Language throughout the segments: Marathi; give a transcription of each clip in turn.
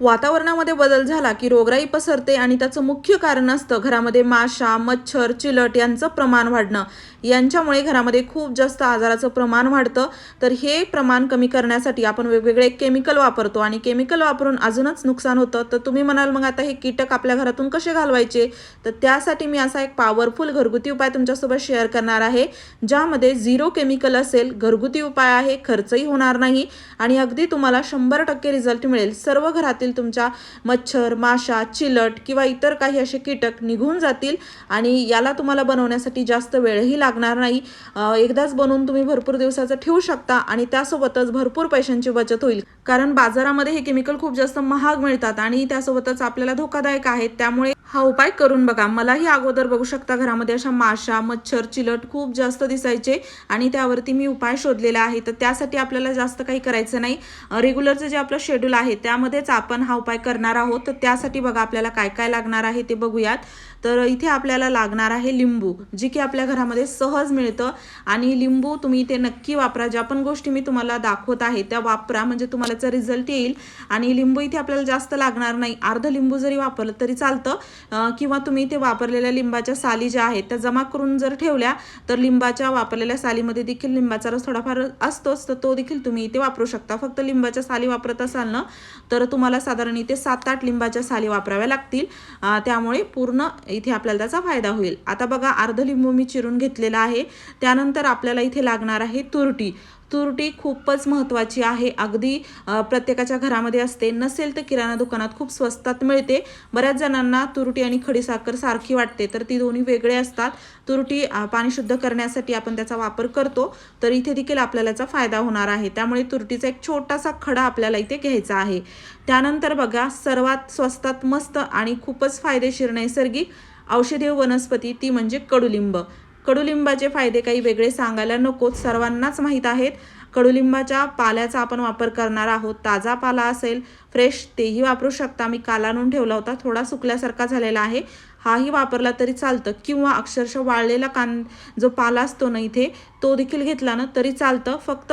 वातावरणामध्ये बदल झाला की रोगराई पसरते आणि त्याचं मुख्य कारण असतं घरामध्ये माशा मच्छर चिलट यांचं प्रमाण वाढणं. यांच्यामुळे घरामध्ये खूप जास्त आजाराचं प्रमाण वाढतं. तर हे प्रमाण कमी करण्यासाठी आपण वेगवेगळे केमिकल वापरतो आणि केमिकल वापरून अजूनच नुकसान होतं. तर तुम्ही म्हणाल मग आता हे कीटक आपल्या घरातून कसे घालवायचे? तर त्यासाठी मी असा एक पॉवरफुल घरगुती उपाय तुमच्यासोबत शेअर करणार आहे ज्यामध्ये झिरो केमिकल असेल घरगुती उपाय आहे खर्चही होणार नाही आणि अगदी तुम्हाला शंभर टक्के रिझल्ट मिळेल. सर्व घरातील तुमच्या मच्छर माशा चिलट किंवा इतर काही असे कीटक निघून जातील आणि याला तुम्हाला बनवण्यासाठी जास्त वेळही लागणार नाही. एकदाच बनवून तुम्ही भरपूर दिवसाचं ठेवू शकता आणि त्यासोबतच भरपूर पैशांची बचत होईल. कारण बाजारामध्ये हे केमिकल खूप जास्त महाग मिळतात आणि त्यासोबतच आपल्याला धोकादायक आहेत. त्यामुळे हा उपाय करून बघा. मलाही अगोदर बघू शकता घरामध्ये अशा माशा मच्छर चिलट खूप जास्त दिसायचे आणि त्यावरती मी उपाय शोधलेला आहे. तर त्यासाठी आपल्याला जास्त काही करायचं नाही. रेग्युलरचं जे आपलं शेड्यूल आहे त्यामध्येच आपण हा उपाय करणार आहोत. तर त्यासाठी बघा आपल्याला काय काय लागणार आहे ते बघूयात. तर इथे आपल्याला लागणार आहे लिंबू जी की आपल्या घरामध्ये सहज मिळतं. आणि लिंबू तुम्ही इथे नक्की वापरा. ज्या पण गोष्टी मी तुम्हाला दाखवत आहे त्या वापरा. म्हणजे तुम्हाला त्याचा रिझल्ट येईल आणि लिंबू इथे आपल्याला जास्त लागणार नाही अर्ध लिंबू जरी वापरलं तरी चालतं. किंवा तुम्ही इथे वापरलेल्या लिंबाच्या साली ज्या आहेत त्या जमा करून जर ठेवल्या तर लिंबाच्या वापरलेल्या सालीमध्ये देखील लिंबाचा रस थोडाफार असतोच तर तो देखील तुम्ही इथे वापरू शकता. फक्त लिंबाच्या साली वापरत असाल ना तर तुम्हाला साधारण इथे सात आठ लिंबाच्या साली वापराव्या लागतील. त्यामुळे पूर्ण इथे आपल्याला त्याचा फायदा होईल. आता बघा अर्ध लिंबू मी चिरून घेतलेला आहे. त्यानंतर आपल्याला इथे लागणार आहे तुरटी. तुरटी खूपच महत्त्वाची आहे. अगदी प्रत्येकाच्या घरामध्ये असते. नसेल तर किराणा दुकानात खूप स्वस्तात मिळते. बऱ्याच जणांना तुरटी आणि खडीसाखर सारखी वाटते. तर ती दोन्ही वेगळे असतात. तुरटी पाणी शुद्ध करण्यासाठी आपण त्याचा वापर करतो. तर इथे देखील आपल्याला याचा फायदा होणार आहे. त्यामुळे तुरटीचा एक छोटासा खडा आपल्याला इथे घ्यायचा आहे. त्यानंतर बघा सर्वात स्वस्तात मस्त आणि खूपच फायदेशीर नैसर्गिक औषधीय वनस्पती ती म्हणजे कडुलिंब. कडुलिंबाचे फायदे काही वेगळे सांगायला नकोत. सर्वांनाच माहीत आहेत कडुलिंबाच्या पाल्याचा आपण वापर करणार आहोत. ताजा पाला असेल फ्रेश तेही वापरू शकता. मी काल आणून ठेवला होता थोडा सुकल्यासारखा झालेला आहे. हाही वापरला तरी चालतं. किंवा अक्षरशः वाळलेला कान जो पाला असतो ना इथे तो देखील घेतला ना तरी चालतं. फक्त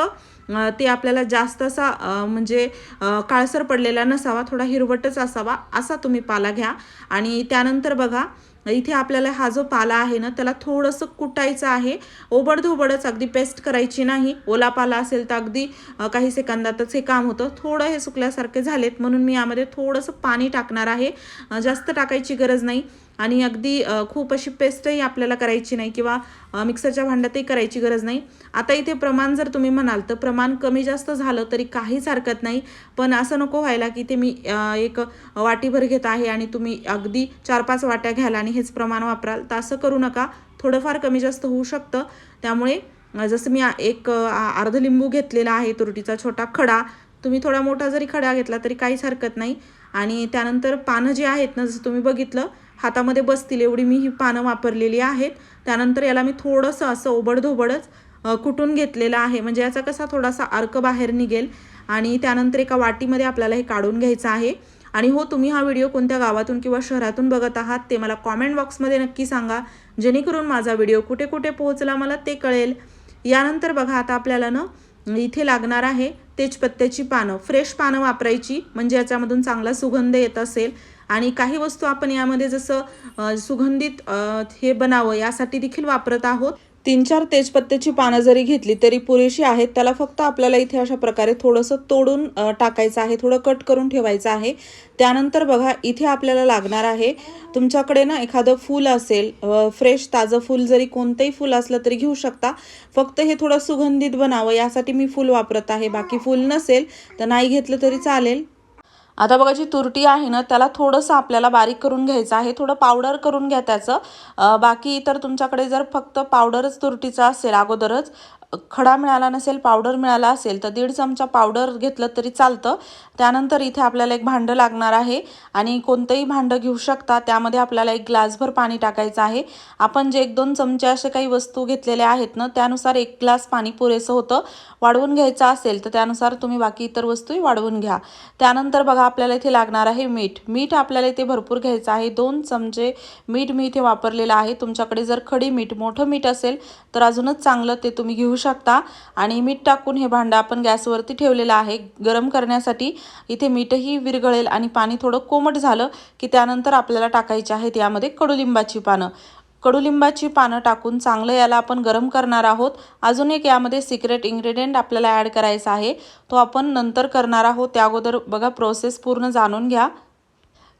ते आपल्याला जास्त असा म्हणजे काळसर पडलेला नसावा थोडा हिरवटच असावा असा तुम्ही पाला घ्या. आणि त्यानंतर बघा इथे आपल्याला हा जो पाला आहे ना त्याला थोडंसं कुटायचं आहे. ओबडधोबडच अगदी पेस्ट करायची नाही. ओला पाला असेल तर अगदी काही सेकंदातच हे काम होतं. थोडं हे सुकल्यासारखे झालेत म्हणून मी यामध्ये थोडंसं पाणी टाकणार आहे. जास्त टाकायची गरज नाही. आणि अगदी खूप अशी पेस्टही आपल्याला करायची नाही किंवा मिक्सरच्या भांड्यातही करायची गरज नाही. आता इथे प्रमाण जर तुम्ही म्हणाल तर प्रमाण कमी जास्त झालं तरी काहीच हरकत नाही. पण असं नको व्हायला की ते मी एक वाटीभर घेत आहे आणि तुम्ही अगदी चार पाच वाट्या घ्याल आणि हेच प्रमाण वापराल. तर असं करू नका. थोडंफार कमी जास्त होऊ शकतं. त्यामुळे जसं मी एक अर्ध लिंबू घेतलेला आहे तुरटीचा छोटा खडा. तुम्ही थोडा मोठा जरी खडा घेतला तरी काहीच हरकत नाही. आणि त्यानंतर पानं जी आहेत ना जसं तुम्ही बघितलं हातामध्ये बसतील एवढी मी ही पानं वापरलेली आहेत. त्यानंतर याला मी थोडंसं असं ओबडधोबडच अ, कुटून घेतलेलं आहे. म्हणजे याचा कसा थोडासा अर्क बाहेर निघेल. आणि त्यानंतर एका वाटीमध्ये आपल्याला हे काढून घ्यायचं आहे. आणि हो तुम्ही हा व्हिडिओ कोणत्या गावातून किंवा शहरातून बघत आहात ते मला कॉमेंट बॉक्समध्ये नक्की सांगा. जेणेकरून माझा व्हिडिओ कुठे कुठे पोहोचला मला ते कळेल. यानंतर बघा आता आपल्याला ना इथे लागणार आहे तेजपत्त्याची पानं. फ्रेश पानं वापरायची म्हणजे याच्यामधून चांगला सुगंध येत असेल. आणि काही वस्तू आपण यामध्ये जसं सुगंधित हे बनावं यासाठी देखील वापरत आहोत. तीन चार तेजपत्त्याची पानं जरी घेतली तरी पुरेशी आहेत. त्याला फक्त आपल्याला इथे अशा प्रकारे थोडंसं तोडून टाकायचं आहे. थोडं कट करून ठेवायचं आहे. त्यानंतर बघा इथे आपल्याला लागणार आहे. तुमच्याकडे ना एखादं फूल असेल फ्रेश ताजं फूल जरी कोणतंही फूल असलं तरी घेऊ शकता. फक्त हे थोडं सुगंधित बनावं. यासाठी मी फूल वापरत आहे. बाकी फूल नसेल तर नाही घेतलं तरी चालेल. आता बघा जी तुरटी आहे ना त्याला थोडंसं आपल्याला बारीक करून घ्यायचं आहे. थोडं पावडर करून घ्या त्याचं. बाकी तर तुमच्याकडे जर फक्त पावडरच तुरटीचा असेल अगोदरच खडा मिळाला नसेल पावडर मिळाला असेल तर दीड चमचा पावडर घेतलं तरी चालतं. त्यानंतर इथे आपल्याला एक भांडं लागणार आहे आणि कोणतंही भांडं घेऊ शकता. त्यामध्ये आपल्याला एक ग्लासभर पाणी टाकायचं आहे. आपण जे एक दोन चमचे असे काही वस्तू घेतलेल्या आहेत ना त्यानुसार एक ग्लास पाणी पुरेसं होतं. वाढवून घ्यायचं असेल तर त्यानुसार तुम्ही बाकी इतर वस्तूही वाढवून घ्या. त्यानंतर बघा आपल्याला इथे लागणार आहे मीठ. मीठ आपल्याला इथे भरपूर घ्यायचं आहे. दोन चमचे मीठ मी इथे वापरलेलं आहे. तुमच्याकडे जर खडी मीठ मोठं मीठ असेल तर अजूनच चांगलं ते तुम्ही घेऊ शकता. आणि मीठ टाकून हे भांडं आपण गॅसवरती ठेवलेलं आहे. गरम करण्यासाठी इथे मीठही विरघळेल आणि पाणी थोडं कोमट झालं की त्यानंतर आपल्याला टाकायचे आहेत यामध्ये कडुलिंबाची पानं. कडुलिंबाची पानं टाकून चांगलं याला आपण गरम करणार आहोत. अजून एक यामध्ये सिक्रेट इन्ग्रेडियंट आपल्याला ॲड करायचा आहे. तो आपण नंतर करणार आहोत. त्या अगोदर बघा प्रोसेस पूर्ण जाणून घ्या.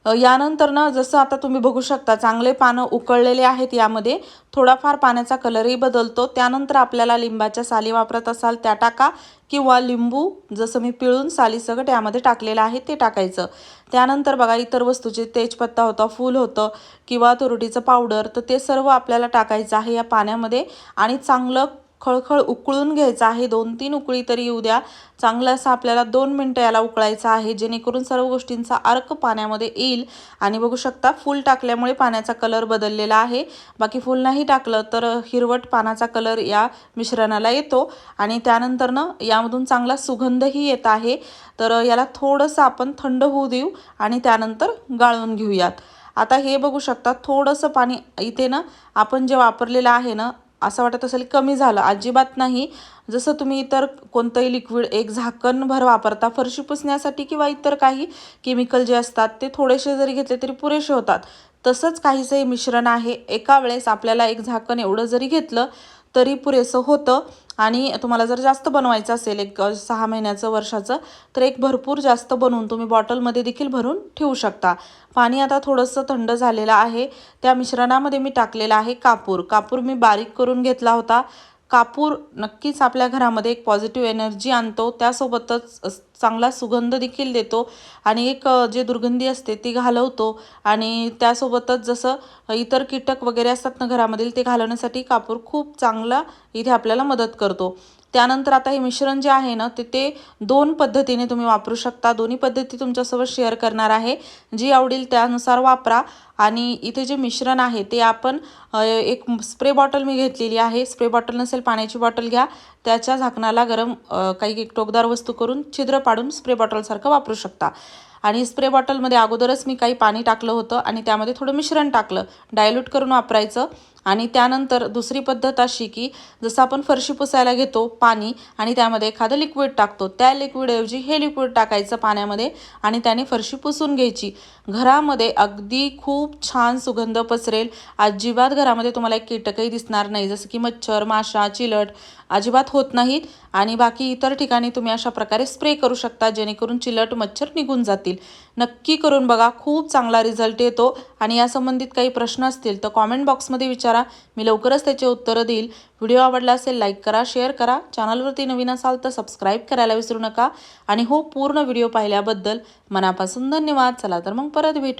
यानंतर ना जसं आता तुम्ही बघू शकता चांगले पानं उकळलेले आहेत यामध्ये. थोडाफार पाण्याचा कलरही बदलतो. त्यानंतर आपल्याला लिंबाच्या साली वापरत असाल त्या टाका. किंवा लिंबू जसं मी पिळून सालीसगट यामध्ये टाकलेलं आहे ते टाकायचं. त्यानंतर बघा इतर वस्तूचे तेजपत्ता होता फूल होतं किंवा तुरटीचं पावडर तर ते सर्व आपल्याला टाकायचं आहे या पाण्यामध्ये. आणि चांगलं खळखळ उकळून घ्यायचं आहे. दोन तीन उकळी तरी येऊ द्या. चांगलं असं आपल्याला दोन मिनटं याला उकळायचं आहे. जेणेकरून सर्व गोष्टींचा अर्क पाण्यामध्ये येईल. आणि बघू शकता फूल टाकल्यामुळे पाण्याचा कलर बदललेला आहे. बाकी फूल नाही टाकलं तर हिरवट पानाचा कलर या मिश्रणाला येतो. आणि त्यानंतरनं यामधून चांगला सुगंधही येत आहे. तर याला थोडंसं आपण थंड होऊ देऊ आणि त्यानंतर गाळून घेऊयात. आता हे बघू शकता थोडंसं पाणी इथे ना आपण जे वापरलेलं आहे ना असं वाटत असेल कमी झालं. अजिबात नाही. जसं तुम्ही इतर कोणतंही लिक्विड एक झाकणभर वापरता फरशी पुसण्यासाठी किंवा इतर काही केमिकल जे असतात ते थोडेसे जरी घेतले तरी पुरेसे होतात. तसंच काहीसं हे मिश्रण आहे. एका वेळेस आपल्याला एक झाकण एवढं जरी घेतलं तरी पुरेसं होतं. आणि तुम्हाला जर जास्त बनवायचं असेल एक सहा महिन्याचं वर्षाचं तर एक भरपूर जास्त बनवून तुम्ही बॉटलमध्ये देखील भरून ठेवू शकता. पाणी आता थोडंसं थंड झालेलं आहे. त्या मिश्रणामध्ये मी टाकलेलं आहे कापूर. कापूर मी बारीक करून घेतला होता. कापूर नक्कीच आपल्या घरामध्ये एक पॉझिटिव्ह एनर्जी आणतो. त्यासोबतच चांगला सुगंध देखील देतो. आणि एक जे दुर्गंधी असते ती घालवतो. आणि त्यासोबतच जसं इतर कीटक वगैरे असतात ना घरामधील ते घालवण्यासाठी कापूर खूप चांगला इथे आपल्याला मदत करतो. त्यानंतर आता हे मिश्रण जे आहे ना ते ते दोन पद्धतीने तुम्ही वापरू शकता. दोन्ही पद्धती तुमच्यासोबत शेअर करणार आहे. जी आवडेल त्यानुसार वापरा. आणि इथे जे मिश्रण आहे ते आपण एक स्प्रे बॉटल मी घेतलेली आहे. स्प्रे बॉटल नसेल पाण्याची बॉटल घ्या. त्याच्या झाकणाला गरम काही एक टोकदार वस्तू करून छिद्र पाडून स्प्रे बॉटलसारखं वापरू शकता. आणि स्प्रे बॉटलमध्ये अगोदरच मी काही पाणी टाकलं होतं आणि त्यामध्ये थोडं मिश्रण टाकलं. डायल्यूट करून वापरायचं. आणि त्यानंतर दुसरी पद्धत अशी की जसं आपण फरशी पुसायला घेतो पाणी आणि त्यामध्ये एखादं लिक्विड टाकतो त्या लिक्विडऐवजी हे लिक्विड टाकायचं पाण्यामध्ये आणि त्याने फरशी पुसून घ्यायची. घरामध्ये अगदी खूप छान सुगंध पसरेल. अजिबात घरामध्ये तुम्हाला एक कीटकही दिसणार नाही जसं की मच्छर माशा चिलट अजिबात होत नाहीत. आणि बाकी इतर ठिकाणी तुम्ही अशा प्रकारे स्प्रे करू शकता जेणेकरून चिलट मच्छर निघून जातील. नक्की करून बघा. खूप चांगला रिझल्ट येतो. आणि या संबंधित काही प्रश्न असतील तर कॉमेंट बॉक्समध्ये विचारा. मी लवकरच त्याचे उत्तरं देईल. व्हिडिओ आवडला असेल लाईक करा शेअर करा. चॅनलवरती नवीन असाल तर सबस्क्राईब करायला विसरू नका. आणि हो पूर्ण व्हिडिओ पाहिल्याबद्दल मनापासून धन्यवाद. चला तर मग परत भेटू.